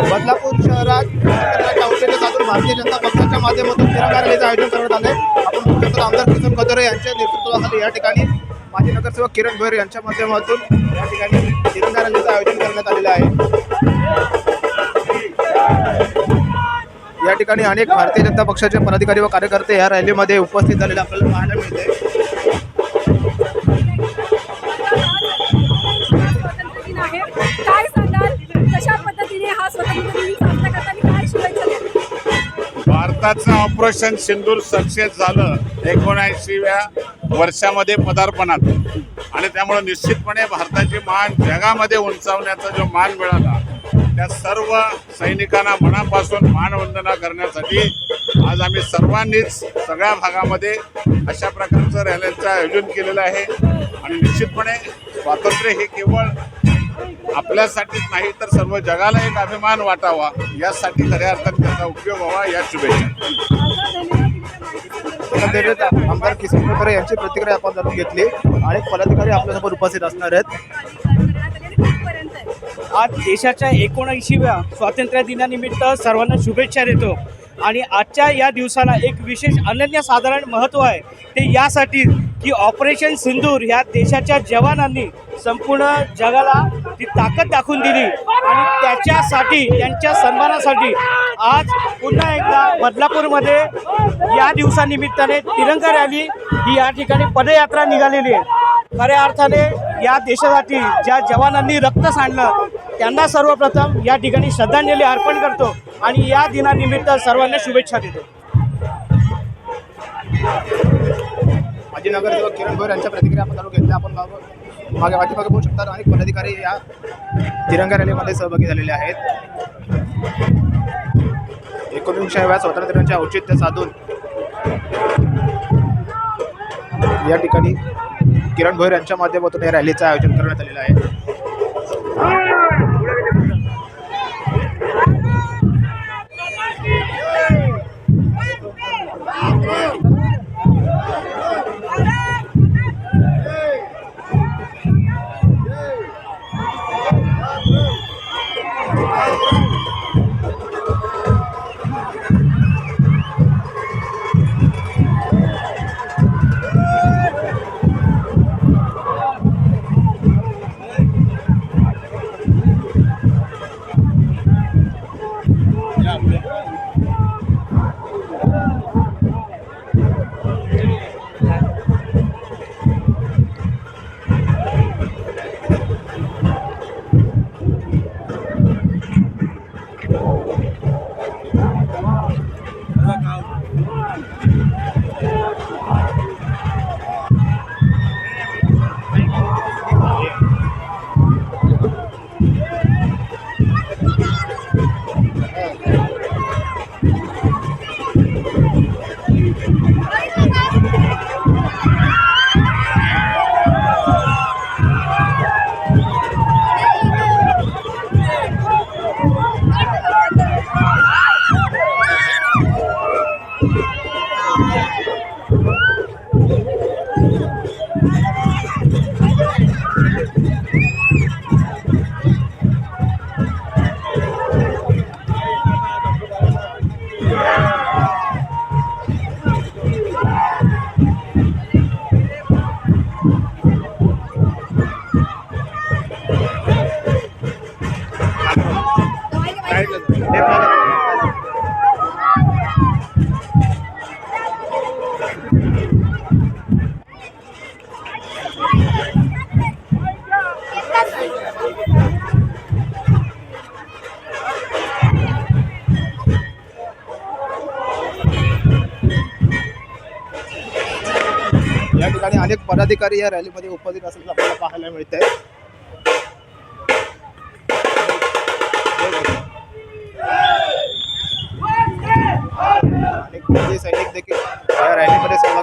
बदलापूर शहरात औषध साधून भारतीय जनता पक्षाच्या माध्यमातून तिरंगा रॅलीचं आयोजन करण्यात आलं. आपण बघू आमदार किसन कदरे यांच्या नेतृत्वाखाली या ठिकाणी माजी नगरसेवक किरण भोयर यांच्या माध्यमातून या ठिकाणी तिरंगा रॅलीचं आयोजन करण्यात आलेलं आहे. या ठिकाणी अनेक भारतीय जनता पक्षाचे पदाधिकारी व कार्यकर्ते या रॅलीमध्ये उपस्थित झालेले आपल्याला पाहायला मिळते. भारताचं ऑपरेशन सिंदूर सक्सेस झालं एकोणऐंशीव्या वर्षामध्ये पदार्पणात. आणि त्यामुळे निश्चितपणे भारताची मान जगामध्ये उंचावण्याचा जो मान मिळाला त्या सर्व सैनिकांना मनापासून मानवंदना करण्यासाठी आज आम्ही सर्वांनीच सगळ्या भागामध्ये अशा प्रकारचं रॅलीचं आयोजन केलेलं आहे. आणि निश्चितपणे स्वातंत्र्य हे केवळ आपल्यासाठीच नाही तर सर्व जगाला एक अभिमान वाटावा. यासाठी खऱ्या अर्थाने त्याचा उपयोग व्हावा या शुभेच्छा. आमदार किसन कदरे यांची प्रतिक्रिया आपण जाणून घेतली. अनेक पदाधिकारी आपल्यासमोर उपस्थित असणार आहेत. आज देशाच्या एकोणऐंशीव्या स्वातंत्र्य दिनानिमित्त सर्वांना शुभेच्छा देतो. आणि आजच्या या दिवसाला एक विशेष अनन्यसाधारण महत्त्व आहे. ते यासाठी की ऑपरेशन सिंदूर ह्या देशाच्या जवानांनी संपूर्ण जगाला ती ताकद दाखवून दिली. आणि त्याच्यासाठी त्यांच्या सन्मानासाठी आज पुन्हा एकदा बदलापूरमध्ये या दिवसानिमित्ताने तिरंगा रॅली ही या ठिकाणी पदयात्रा निघालेली आहे. खऱ्या अर्थाने या देशासाठी ज्या जवानांनी रक्त सांडलं त्यांना सर्वप्रथम या ठिकाणी श्रद्धांजली अर्पण करतो आणि या दिनानिमित्त सर्वांना शुभेच्छा देतो. माजी नगरसेवक किरण भोर यांच्या प्रतिक्रिया आपण जाणून घेतल्या. आपण मागं- मागे पाठीमागे बघू शकता अनेक पदाधिकारी या तिरंगा रॅलीमध्ये सहभागी झालेले आहेत. एकोणीसशेव्या स्वातंत्र्य दिनाचे औचित्य साधून या ठिकाणी किरण भोयर यांच्या माध्यमातून या रॅलीचं आयोजन करण्यात आलेलं आहे. you या ठिकाणी अनेक पदाधिकारी या रॅलीमध्ये उपस्थित असल्याचं आपल्याला पाहायला मिळत आहे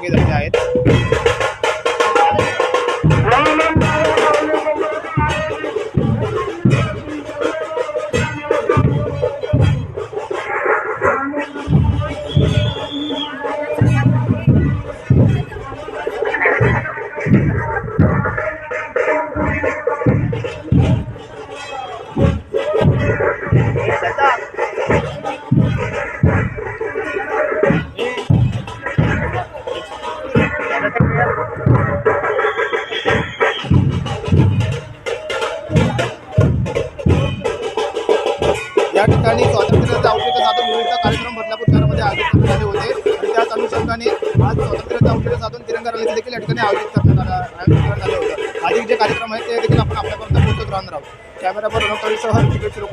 मागे आहेत Thank तिरंगा रॅली देखील या ठिकाणी आयोजित करण्यात आलं आयोजित करण्यात आले होते. अधिक जे कार्यक्रम आहेत ते देखील आपण आपल्यापर्यंत पोहोचत राहणार आहोत. कॅमेरावर रणकवीसह तिकीट सुरू